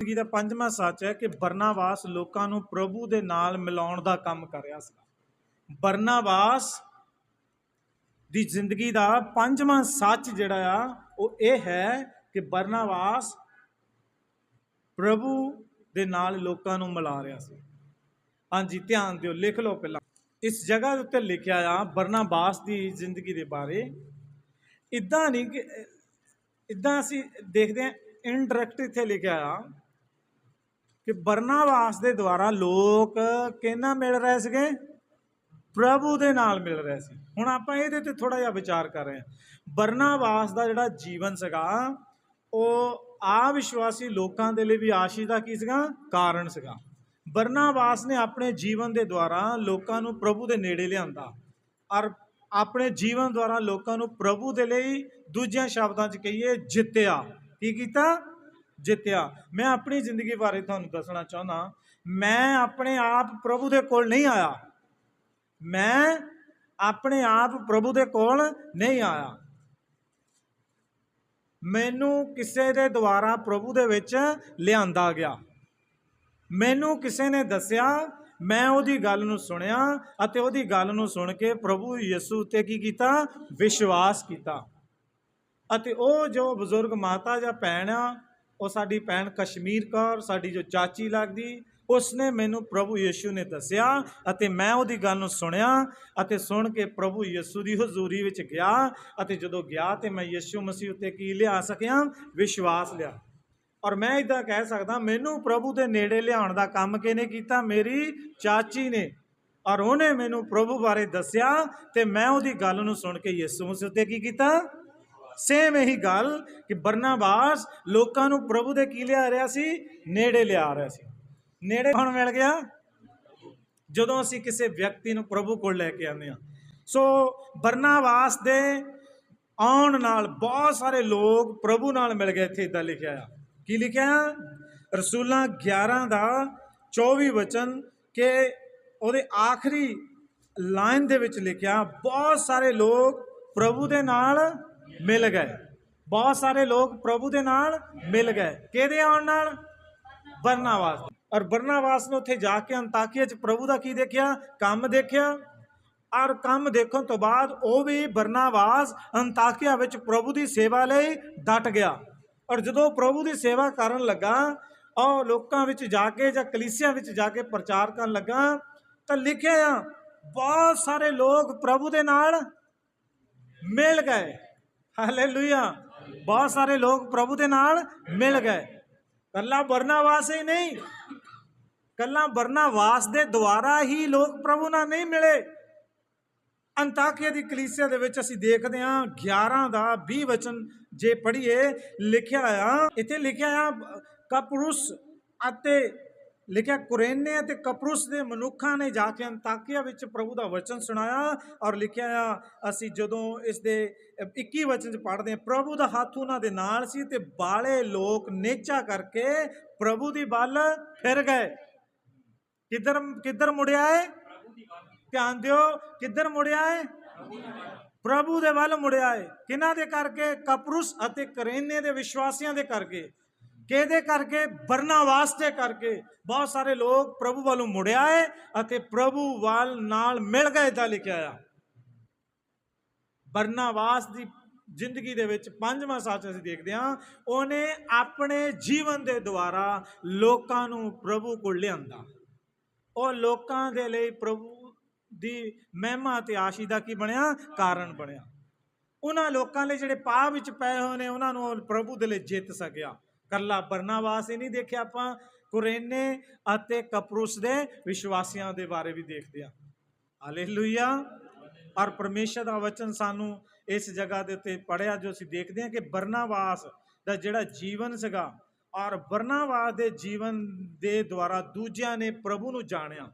ਜ਼ਿੰਦਗੀ ਦਾ ਪੰਜਵਾਂ ਸੱਚ ਹੈ ਕਿ ਬਰਨਾਵਾਸ ਲੋਕਾਂ ਨੂੰ ਪ੍ਰਭੂ ਦੇ ਨਾਲ ਮਿਲਾਉਣ ਦਾ ਕੰਮ ਕਰ ਰਿਹਾ ਸੀ ਬਰਨਾਵਾਸ ਦੀ ਜ਼ਿੰਦਗੀ ਦਾ ਪੰਜਵਾਂ ਸੱਚ ਜਿਹੜਾ ਆ, ਉਹ ਇਹ ਹੈ ਕਿ ਬਰਨਾਵਾਸ ਪ੍ਰਭੂ ਦੇ ਨਾਲ ਲੋਕਾਂ ਨੂੰ ਮਿਲਾ ਰਿਹਾ ਸੀ। ਹਾਂਜੀ, ਧਿਆਨ ਦਿਓ, ਲਿਖ ਲਓ ਪਹਿਲਾਂ। ਇਸ ਜਗ੍ਹਾ ਦੇ ਉੱਤੇ ਲਿਖਿਆ ਆ ਬਰਨਾਬਾਸ ਦੀ ਜ਼ਿੰਦਗੀ ਦੇ ਬਾਰੇ। ਇਦਾਂ ਨਹੀਂ ਕਿ ਇਦਾਂ ਅਸੀਂ ਦੇਖਦੇ ਹਾਂ ਇਨਡਾਇਰੈਕਟ ਇੱਥੇ ਲਿਖਿਆ ਆ। ਕਿ ਬਰਨਾਵਾਸ ਦੇ ਦੁਆਰਾ ਲੋਕ ਕਿਹਨਾਂ ਮਿਲ ਰਹੇ ਸੀਗੇ? ਪ੍ਰਭੂ ਦੇ ਨਾਲ ਮਿਲ ਰਹੇ ਸੀ। ਹੁਣ ਆਪਾਂ ਇਹਦੇ ਤੇ ਥੋੜਾ ਜਿਹਾ ਵਿਚਾਰ ਕਰ ਰਹੇ ਹਾਂ। ਬਰਨਾਵਾਸ ਦਾ ਜਿਹੜਾ ਜੀਵਨ ਸੀਗਾ, ਉਹ ਆ ਵਿਸ਼ਵਾਸੀ ਲੋਕਾਂ ਦੇ ਲਈ ਵੀ ਆਸ਼ੀਸ਼ ਦਾ ਕੀ ਸੀਗਾ? ਕਾਰਨ ਸੀਗਾ। ਬਰਨਾਵਾਸ ਨੇ ਆਪਣੇ ਜੀਵਨ ਦੇ ਦੁਆਰਾ ਲੋਕਾਂ ਨੂੰ ਪ੍ਰਭੂ ਦੇ ਨੇੜੇ ਲਿਆਂਦਾ ਔਰ ਆਪਣੇ ਜੀਵਨ ਦੁਆਰਾ ਲੋਕਾਂ ਨੂੰ ਪ੍ਰਭੂ ਦੇ ਲਈ ਦੂਜਿਆਂ ਸ਼ਬਦਾਂ 'ਚ ਕਹੀਏ ਜਿੱਤਿਆ। ਕੀ ਕੀਤਾ? ਜਿੱਤਿਆ। ਮੈਂ ਆਪਣੀ ਜ਼ਿੰਦਗੀ ਬਾਰੇ ਤੁਹਾਨੂੰ ਦੱਸਣਾ ਚਾਹੁੰਦਾ ਮੈਂ ਆਪਣੇ ਆਪ ਪ੍ਰਭੂ ਦੇ ਕੋਲ ਨਹੀਂ ਆਇਆ। ਮੈਂ ਆਪਣੇ ਆਪ ਪ੍ਰਭੂ ਦੇ ਕੋਲ ਨਹੀਂ ਆਇਆ। ਮੈਨੂੰ ਕਿਸੇ ਦੇ ਦੁਆਰਾ ਪ੍ਰਭੂ ਦੇ ਵਿੱਚ ਲਿਆਂਦਾ ਗਿਆ। ਮੈਨੂੰ ਕਿਸੇ ਨੇ ਦੱਸਿਆ, ਮੈਂ ਉਹਦੀ ਗੱਲ ਨੂੰ ਸੁਣਿਆ ਅਤੇ ਉਹਦੀ ਗੱਲ ਨੂੰ ਸੁਣ ਕੇ ਪ੍ਰਭੂ ਯਿਸੂ ਉੱਤੇ ਕੀ ਕੀਤਾ? ਵਿਸ਼ਵਾਸ ਕੀਤਾ। ਅਤੇ ਉਹ ਜੋ ਬਜ਼ੁਰਗ ਮਾਤਾ ਜਾਂ ਭੈਣ ਆ ਉਹ ਸਾਡੀ ਭੈਣ ਕਸ਼ਮੀਰ ਕੌਰ, ਸਾਡੀ ਜੋ ਚਾਚੀ ਲੱਗਦੀ, ਉਸਨੇ ਮੈਨੂੰ ਪ੍ਰਭੂ ਯਿਸੂ ਨੇ ਦੱਸਿਆ ਅਤੇ ਮੈਂ ਉਹਦੀ ਗੱਲ ਨੂੰ ਸੁਣਿਆ ਅਤੇ ਸੁਣ ਕੇ ਪ੍ਰਭੂ ਯਿਸੂ ਦੀ ਹਜ਼ੂਰੀ ਵਿੱਚ ਗਿਆ ਅਤੇ ਜਦੋਂ ਗਿਆ ਤੇ ਮੈਂ ਯਿਸੂ ਮਸੀਹ ਉੱਤੇ ਕੀ ਲਿਆ ਸਕਿਆ? ਵਿਸ਼ਵਾਸ ਲਿਆ। ਔਰ ਮੈਂ ਇਦਾਂ ਕਹਿ ਸਕਦਾ, ਮੈਨੂੰ ਪ੍ਰਭੂ ਦੇ ਨੇੜੇ ਲਿਆਉਣ ਦਾ ਕੰਮ ਕਿਹਨੇ ਕੀਤਾ? ਮੇਰੀ ਚਾਚੀ ਨੇ। ਔਰ ਉਹਨੇ ਮੈਨੂੰ ਪ੍ਰਭੂ ਬਾਰੇ ਦੱਸਿਆ ਤੇ ਮੈਂ ਉਹਦੀ ਗੱਲ ਨੂੰ ਸੁਣ ਕੇ ਯਿਸੂ ਮਸੀਹ ਉੱਤੇ ਕੀ ਕੀਤਾ? ਸੇਮ ਇਹੀ ਗੱਲ ਕਿ ਬਰਨਾਬਾਸ ਲੋਕਾਂ ਨੂੰ ਪ੍ਰਭੂ ਦੇ ਕੀ ਲਿਆ ਰਿਹਾ ਸੀ? ਨੇੜੇ ਲਿਆ ਰਿਹਾ ਸੀ। ਨੇੜੇ ਹੁਣ ਮਿਲ ਗਿਆ? ਜਦੋਂ ਅਸੀਂ ਕਿਸੇ ਵਿਅਕਤੀ ਨੂੰ ਪ੍ਰਭੂ ਕੋਲ ਲੈ ਕੇ ਆਉਂਦੇ ਹਾਂ। ਸੋ ਬਰਨਾਬਾਸ ਦੇ ਆਉਣ ਨਾਲ ਬਹੁਤ ਸਾਰੇ ਲੋਕ ਪ੍ਰਭੂ ਨਾਲ ਮਿਲ ਗਏ ਇੱਥੇ ਇਦਾਂ ਲਿਖਿਆ ਆ। ਕੀ ਲਿਖਿਆ? ਰਸੂਲਾਂ 11 ਦਾ 24 ਵਚਨ ਕਿ ਉਹਦੇ ਆਖਰੀ ਲਾਈਨ ਦੇ ਵਿੱਚ ਲਿਖਿਆ, ਬਹੁਤ ਸਾਰੇ ਲੋਕ ਪ੍ਰਭੂ ਦੇ ਨਾਲ ਮਿਲ ਗਏ। ਬਹੁਤ ਸਾਰੇ ਲੋਕ ਪ੍ਰਭੂ ਦੇ ਨਾਲ ਮਿਲ ਗਏ। ਕਿਹਦੇ ਆਉਣ ਨਾਲ? ਬਰਨਾਵਾਸ ਔਰ ਬਰਨਾਵਾਸ ਨੇ ਉੱਥੇ ਜਾ ਕੇ ਅੰਤਾਕੀਆ 'ਚ ਪ੍ਰਭੂ ਦਾ ਕੀ ਦੇਖਿਆ? ਕੰਮ ਦੇਖਿਆ। ਔਰ ਕੰਮ ਦੇਖਣ ਤੋਂ ਬਾਅਦ ਉਹ ਵੀ ਬਰਨਾਵਾਸ ਅੰਤਾਕੀਆ ਵਿੱਚ ਪ੍ਰਭੂ ਦੀ ਸੇਵਾ ਲਈ ਡਟ ਗਿਆ। ਔਰ ਜਦੋਂ ਪ੍ਰਭੂ ਦੀ ਸੇਵਾ ਕਰਨ ਲੱਗਾ ਔਰ ਲੋਕਾਂ ਵਿੱਚ ਜਾ ਕੇ ਜਾਂ ਕਲੀਸਿਆ ਵਿੱਚ ਜਾ ਕੇ ਪ੍ਰਚਾਰ ਕਰਨ ਲੱਗਾ, ਤਾਂ ਲਿਖਿਆ ਆ, ਬਹੁਤ ਸਾਰੇ ਲੋਕ ਪ੍ਰਭੂ ਦੇ ਨਾਲ ਮਿਲ ਗਏ। ਹਾਲੇਲੂਇਆ। ਬਹੁਤ ਸਾਰੇ ਲੋਕ ਪ੍ਰਭੂ ਦੇ ਨਾਲ ਮਿਲ ਗਏ। ਕੱਲਾ ਬਰਨਾਵਾਸ ਹੀ ਨਹੀਂ, ਕੱਲਾ ਬਰਨਾਵਾਸ ਦੇ ਦੁਆਰਾ ਹੀ ਲੋਕ ਪ੍ਰਭੂ ਨਾਲ ਨਹੀਂ ਮਿਲੇ। ਅੰਤਾਕਿਆ ਦੀ ਕਲੀਸਿਆ ਦੇ ਵਿੱਚ ਅਸੀਂ ਦੇਖਦੇ ਹਾਂ 11 ਦਾ 20 ਵਚਨ ਜੇ ਪੜ੍ਹੀਏ, ਲਿਖਿਆ ਆ, ਇੱਥੇ ਲਿਖਿਆ ਆ ਕਪੁਰਸ ਅਤੇ ਲਿਖਿਆ, ਕੁਰੇਨੇ ਅਤੇ ਕਪਰੁਸ ਦੇ ਮਨੁੱਖਾਂ ਨੇ ਜਾ ਕੇ ਅੰਤਾਕਿਆ ਵਿੱਚ ਪ੍ਰਭੂ ਦਾ ਵਚਨ ਸੁਣਾਇਆ ਔਰ ਲਿਖਿਆ ਆ, ਅਸੀਂ ਜਦੋਂ ਇਸ ਦੇ 21 ਵਚਨ ਚ ਪੜ੍ਹਦੇ ਹਾਂ, ਪ੍ਰਭੂ ਦਾ ਹੱਥ ਉਹਨਾਂ ਦੇ ਨਾਲ ਸੀ ਤੇ ਬਾਲੇ ਲੋਕ ਨੇਚਾ ਕਰਕੇ ਪ੍ਰਭੂ ਦੀ ਵੱਲ ਫਿਰ ਗਏ। ਕਿੱਧਰ ਕਿੱਧਰ ਮੁੜਿਆ ਹੈ ਧਿਆਨ ਦਿਓ, ਕਿੱਧਰ ਮੁੜਿਆ ਹੈ ਪ੍ਰਭੂ ਦੇ ਵੱਲ ਮੁੜਿਆ ਹੈ ਕਿਹਨਾਂ ਦੇ ਕਰਕੇ? ਕਪਰੁਸ ਅਤੇ ਕਰੇਨੇ ਦੇ ਵਿਸ਼ਵਾਸੀਆਂ ਦੇ ਕਰਕੇ। ਕਿਹਦੇ ਕਰਕੇ? ਬਰਨਾਵਾਸ ਦੇ ਕਰਕੇ। ਬਹੁਤ ਸਾਰੇ ਲੋਕ ਪ੍ਰਭੂ ਵੱਲੋਂ ਮੁੜਿਆ ਹੈ ਅਤੇ ਪ੍ਰਭੂ ਵੱਲ ਨਾਲ ਮਿਲ ਗਏ ਤਾਂ ਲਿਖਿਆ ਆ। ਬਰਨਾਵਾਸ ਦੀ ਜ਼ਿੰਦਗੀ ਦੇ ਵਿੱਚ ਪੰਜਵਾਂ ਸੱਚ ਅਸੀਂ ਦੇਖਦੇ ਹਾਂ। ਉਹਨੇ ਆਪਣੇ ਜੀਵਨ ਦੇ ਦੁਆਰਾ ਲੋਕਾਂ ਨੂੰ ਪ੍ਰਭੂ ਕੋਲ ਲਿਆਂਦਾ। ਉਹ ਲੋਕਾਂ ਦੇ ਲਈ ਪ੍ਰਭੂ ਦੀ ਮਹਿਮਾ ਤੇ ਆਸ਼ੀ ਦਾ ਕੀ ਬਣਿਆ? ਕਾਰਨ ਬਣਿਆ। ਉਹਨਾਂ ਲੋਕਾਂ ਲਈ ਜਿਹੜੇ ਪਾਪ ਵਿੱਚ ਪਏ ਹੋਏ ਨੇ, ਉਹਨਾਂ ਨੂੰ ਉਹ ਪ੍ਰਭੂ ਦੇ ਲਈ ਜਿੱਤ ਸਕਿਆ। ਕੱਲਾ ਬਰਨਾਵਾਸ ਹੀ ਨਹੀਂ ਦੇਖਿਆ ਆਪਾਂ, ਕੁਰੇਨੇ ਅਤੇ ਕਪਰੁਸ ਦੇ ਵਿਸ਼ਵਾਸੀਆਂ ਦੇ ਬਾਰੇ ਵੀ ਦੇਖਦੇ ਆ ਹਾਲੇਲੂਇਆ। ਔਰ ਪਰਮੇਸ਼ਰ ਦਾ ਵਚਨ ਸਾਨੂੰ ਇਸ ਜਗ੍ਹਾ ਦੇ ਉੱਤੇ ਪੜਿਆ ਜੋ ਅਸੀਂ ਦੇਖਦੇ ਹਾਂ ਕਿ ਬਰਨਾਵਾਸ ਦਾ ਜਿਹੜਾ ਜੀਵਨ ਸੀਗਾ, ਔਰ ਬਰਨਾਵਾਸ ਦੇ ਜੀਵਨ ਦੇ ਦੁਆਰਾ ਦੂਜਿਆਂ ਨੇ ਪ੍ਰਭੂ ਨੂੰ ਜਾਣਿਆ।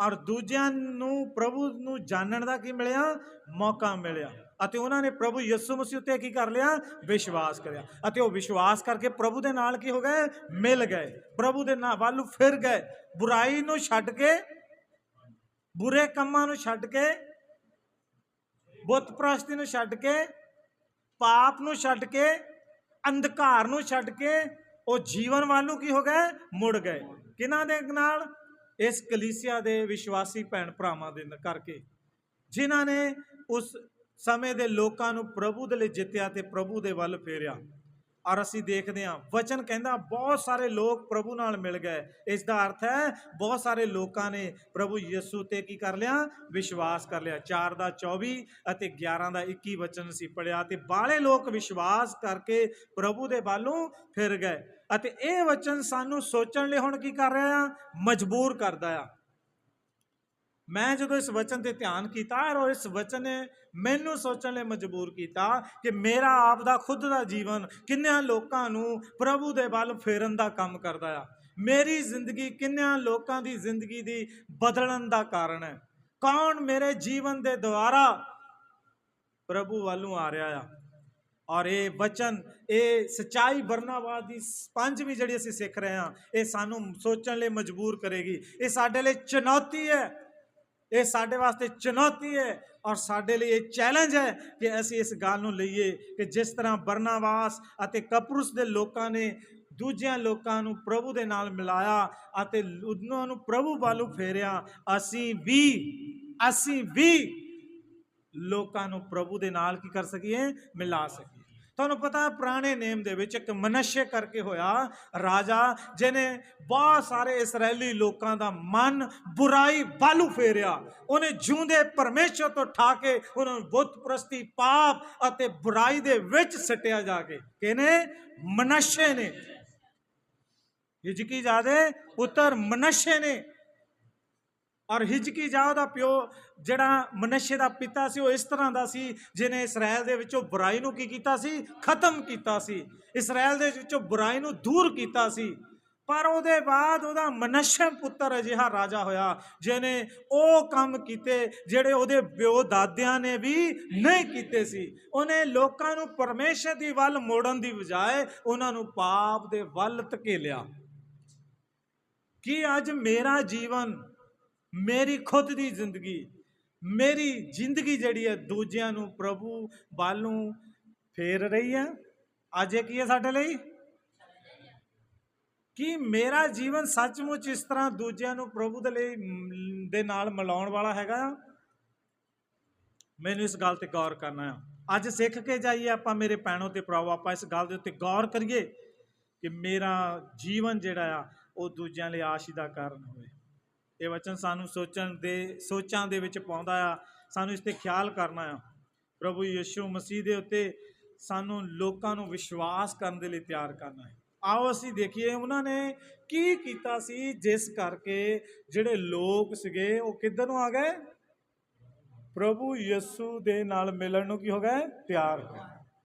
ਔਰ ਦੂਜਿਆਂ ਨੂੰ ਪ੍ਰਭੂ ਨੂੰ ਜਾਣਨ ਦਾ ਕੀ ਮਿਲਿਆ? ਮੌਕਾ ਮਿਲਿਆ। ਅਤੇ ਉਹਨਾਂ ਨੇ ਪ੍ਰਭੂ ਯਿਸੂ ਮਸੀਹ ਉੱਤੇ ਕੀ ਕਰ ਲਿਆ? ਵਿਸ਼ਵਾਸ ਕਰਿਆ। ਅਤੇ ਉਹ ਵਿਸ਼ਵਾਸ ਕਰਕੇ ਪ੍ਰਭੂ ਦੇ ਨਾਲ ਕੀ ਹੋ ਗਏ? ਮਿਲ ਗਏ। ਪ੍ਰਭੂ ਦੇ ਨਾਲ ਵੱਲ ਫਿਰ ਗਏ। ਬੁਰਾਈ ਨੂੰ ਛੱਡ ਕੇ, ਬੁਰੇ ਕੰਮਾਂ ਨੂੰ ਛੱਡ ਕੇ ਬੁੱਤ ਪ੍ਰਸਤੀ ਨੂੰ ਛੱਡ ਕੇ, ਪਾਪ ਨੂੰ ਛੱਡ ਕੇ, ਅੰਧਕਾਰ ਨੂੰ ਛੱਡ ਕੇ, ਉਹ ਜੀਵਨ ਵੱਲ ਨੂੰ ਕੀ ਹੋ ਗਏ? ਮੁੜ ਗਏ। ਕਿਹਨਾਂ ਦੇ ਨਾਲ? ਇਸ ਕਲੀਸਿਆ ਦੇ ਵਿਸ਼ਵਾਸੀ ਭੈਣ ਭਰਾਵਾਂ ਦੇ ਕਰਕੇ, ਜਿਨ੍ਹਾਂ ਨੇ ਉਸ ਸਮੇਂ ਦੇ ਲੋਕਾਂ ਨੂੰ ਪ੍ਰਭੂ ਦੇ ਲਈ ਜਿੱਤਿਆ ਤੇ ਪ੍ਰਭੂ ਦੇ ਵੱਲ ਫੇਰਿਆ। ਔਰ ਅਸੀਂ ਦੇਖਦੇ ਹਾਂ, ਵਚਨ ਕਹਿੰਦਾ, ਬਹੁਤ ਸਾਰੇ ਲੋਕ ਪ੍ਰਭੂ ਨਾਲ ਮਿਲ ਗਏ। ਇਸ ਦਾ ਅਰਥ ਹੈ, ਬਹੁਤ ਸਾਰੇ ਲੋਕਾਂ ਨੇ ਪ੍ਰਭੂ ਯਿਸੂ ਤੇ ਕੀ ਕਰ ਲਿਆ? ਵਿਸ਼ਵਾਸ ਕਰ ਲਿਆ। 4 ਦਾ 24 ਅਤੇ 11 ਦਾ 21 ਵਚਨ ਅਸੀਂ ਪੜਿਆ ਤੇ ਬਾਲੇ ਲੋਕ ਵਿਸ਼ਵਾਸ ਕਰਕੇ ਪ੍ਰਭੂ ਦੇ ਵੱਲੋਂ ਫਿਰ ਗਏ। ਅਤੇ ਇਹ ਵਚਨ ਸਾਨੂੰ ਸੋਚਣ ਲਈ ਹੁਣ ਕੀ ਕਰ ਰਿਹਾ ਆ? ਮਜਬੂਰ ਕਰਦਾ ਆ। ਮੈਂ ਜਦੋਂ ਇਸ ਵਚਨ ਤੇ ਧਿਆਨ ਕੀਤਾ ਔਰ ਇਸ ਵਚਨ ਨੇ ਮੈਨੂੰ ਸੋਚਣ ਲਈ ਮਜਬੂਰ ਕੀਤਾ ਕਿ ਮੇਰਾ ਆਪ ਦਾ ਖੁਦ ਦਾ ਜੀਵਨ ਕਿੰਨਿਆਂ ਲੋਕਾਂ ਨੂੰ ਪ੍ਰਭੂ ਦੇ ਵੱਲ ਫੇਰਨ ਦਾ ਕੰਮ ਕਰਦਾ ਆ। ਮੇਰੀ ਜ਼ਿੰਦਗੀ ਕਿੰਨਿਆਂ ਲੋਕਾਂ ਦੀ ਜ਼ਿੰਦਗੀ ਦੀ ਬਦਲਣ ਦਾ ਕਾਰਨ ਹੈ। ਕੌਣ ਮੇਰੇ ਜੀਵਨ ਦੇ ਦੁਆਰਾ ਪ੍ਰਭੂ ਵੱਲੋਂ ਆ ਰਿਹਾ ਆ? ਔਰ ਇਹ ਵਚਨ, ਇਹ ਸਚਾਈ ਵਰਨਾਵਾਦ ਦੀ ਪੰਜਵੀਂ ਜਿਹੜੀ ਅਸੀਂ ਸਿੱਖ ਰਹੇ ਹਾਂ, ਇਹ ਸਾਨੂੰ ਸੋਚਣ ਲਈ ਮਜਬੂਰ ਕਰੇਗੀ। ਇਹ ਸਾਡੇ ਲਈ ਚੁਣੌਤੀ ਹੈ। ਇਹ ਸਾਡੇ ਵਾਸਤੇ ਚੁਣੌਤੀ ਹੈ ਔਰ ਸਾਡੇ ਲਈ ਇਹ ਚੈਲੰਜ ਹੈ ਕਿ ਅਸੀਂ ਇਸ ਗੱਲ ਨੂੰ ਲਈਏ ਕਿ ਜਿਸ ਤਰ੍ਹਾਂ ਬਰਨਾਵਾਸ ਅਤੇ ਕਪਰੁਸ ਦੇ ਲੋਕਾਂ ਨੇ ਦੂਜਿਆਂ ਲੋਕਾਂ ਨੂੰ ਪ੍ਰਭੂ ਦੇ ਨਾਲ ਮਿਲਾਇਆ ਅਤੇ ਉਹਨਾਂ ਨੂੰ ਪ੍ਰਭੂ ਵੱਲੋਂ ਫੇਰਿਆ, ਅਸੀਂ ਵੀ ਅਸੀਂ ਵੀ ਲੋਕਾਂ ਨੂੰ ਪ੍ਰਭੂ ਦੇ ਨਾਲ ਕੀ ਕਰ ਸਕੀਏ? ਮਿਲਾ ਸਕੀਏ। ਤੁਹਾਨੂੰ ਪਤਾ ਪੁਰਾਣੇ ਨੇਮ ਦੇ ਵਿੱਚ ਇੱਕ ਮਨਸ਼ੇ ਕਰਕੇ ਹੋਇਆ ਰਾਜਾ, ਜਿਹਨੇ ਬਹੁਤ ਸਾਰੇ ਇਸرائیਲੀ ਲੋਕਾਂ ਦਾ ਮਨ ਬੁਰਾਈ ਵਾਲੂ ਫੇਰਿਆ। ਉਹਨੇ ਜਿਉਂਦੇ ਪਰਮੇਸ਼ਰ ਤੋਂ ਠਾ ਕੇ ਉਹਨਾਂ ਨੂੰ ਬੁੱਤ ਪ੍ਰਸਤੀ ਪਾਪ ਅਤੇ ਬੁਰਾਈ ਦੇ ਵਿੱਚ ਸਟਿਆ ਜਾ ਕੇ। ਕਿਹਨੇ? ਮਨਸ਼ੇ ਨੇ। ਇਹ ਜੀ ਕੀ ਜਾਦੇ ਪੁੱਤਰ ਮਨਸ਼ੇ ਨੇ। ਔਰ ਹਿਜਕੀ ਜਾ ਉਹਦਾ ਪਿਓ ਜਿਹੜਾ ਮਨਸ਼ੇ ਦਾ ਪਿਤਾ ਸੀ, ਉਹ ਇਸ ਤਰ੍ਹਾਂ ਦਾ ਸੀ ਜਿਨੇ ਇਸਰਾਇਲ ਦੇ ਵਿੱਚੋਂ ਬੁਰਾਈ ਨੂੰ ਕੀ ਕੀਤਾ ਸੀ? ਖਤਮ ਕੀਤਾ ਸੀ। ਇਸਰਾਇਲ ਦੇ ਵਿੱਚੋਂ ਬੁਰਾਈ ਨੂੰ ਦੂਰ ਕੀਤਾ ਸੀ। ਪਰ ਉਹਦੇ ਬਾਅਦ ਉਹਦਾ ਮਨਸ਼ੇ ਪੁੱਤਰ ਅਜਿਹਾ ਰਾਜਾ ਹੋਇਆ ਜਿਹਨੇ ਉਹ ਕੰਮ ਕੀਤੇ ਜਿਹੜੇ ਉਹਦੇ ਪਿਓ ਦਾਦਿਆਂ ਨੇ ਵੀ ਨਹੀਂ ਕੀਤੇ ਸੀ। ਉਹਨੇ ਲੋਕਾਂ ਨੂੰ ਪਰਮੇਸ਼ਰ ਦੀ ਵੱਲ ਮੋੜਨ ਦੀ ਬਜਾਏ ਉਹਨਾਂ ਨੂੰ ਪਾਪ ਦੇ ਵੱਲ ਧਕੇਲਿਆ। ਕਿ ਅੱਜ ਮੇਰਾ ਜੀਵਨ ਮੇਰੀ ਖੁਦ ਦੀ ਜ਼ਿੰਦਗੀ, ਮੇਰੀ ਜ਼ਿੰਦਗੀ ਜਿਹੜੀ ਹੈ ਦੂਜਿਆਂ ਨੂੰ, ਪ੍ਰਭੂ ਵੱਲ ਨੂੰ ਫੇਰ ਰਹੀ ਹੈ। ਅੱਜ ਇਹ ਕੀ ਹੈ ਸਾਡੇ ਲਈ? ਕਿ ਮੇਰਾ ਜੀਵਨ ਸੱਚਮੁੱਚ ਇਸ ਤਰ੍ਹਾਂ ਦੂਜਿਆਂ ਨੂੰ ਪ੍ਰਭੂ ਦੇ ਲਈ ਦੇ ਨਾਲ ਮਿਲਾਉਣ ਵਾਲਾ ਹੈਗਾ। ਆ ਮੈਨੂੰ ਇਸ ਗੱਲ ਤੇ ਗੌਰ ਕਰਨਾ ਆ ਅੱਜ ਸਿੱਖ ਕੇ ਜਾਈਏ ਆਪਾਂ ਮੇਰੇ ਪੈਣੋਂ ਤੇ ਭਰਾਵੋ, ਆਪਾਂ ਇਸ ਗੱਲ ਦੇ ਉੱਤੇ ਗੌਰ ਕਰੀਏ ਕਿ ਮੇਰਾ ਜੀਵਨ ਜਿਹੜਾ ਆ, ਉਹ ਦੂਜਿਆਂ ਲਈ ਆਸ਼ੀ ਦਾ ਕਾਰਨ ਹੋਵੇ। ਇਹ ਵਚਨ ਸਾਨੂੰ ਸੋਚਣ ਦੇ, ਸੋਚਾਂ ਦੇ ਵਿੱਚ ਪਾਉਂਦਾ ਆ। ਸਾਨੂੰ ਇਸ ਤੇ ਖਿਆਲ ਕਰਨਾ ਆ। ਪ੍ਰਭੂ ਯਿਸੂ ਮਸੀਹ ਦੇ ਉੱਤੇ ਸਾਨੂੰ ਲੋਕਾਂ ਨੂੰ ਵਿਸ਼ਵਾਸ ਕਰਨ ਦੇ ਲਈ ਤਿਆਰ ਕਰਨਾ ਹੈ। ਆਓ ਅਸੀਂ ਦੇਖੀਏ ਉਹਨਾਂ ਨੇ ਕੀ ਕੀਤਾ ਸੀ ਜਿਸ ਕਰਕੇ ਜਿਹੜੇ ਲੋਕ ਸੀਗੇ ਉਹ ਕਿੱਧਰ ਨੂੰ ਆ ਗਏ? ਪ੍ਰਭੂ ਯਿਸੂ ਦੇ ਨਾਲ ਮਿਲਣ ਨੂੰ ਕੀ ਹੋ ਗਏ? ਤਿਆਰ ਹੋ ਗਏ।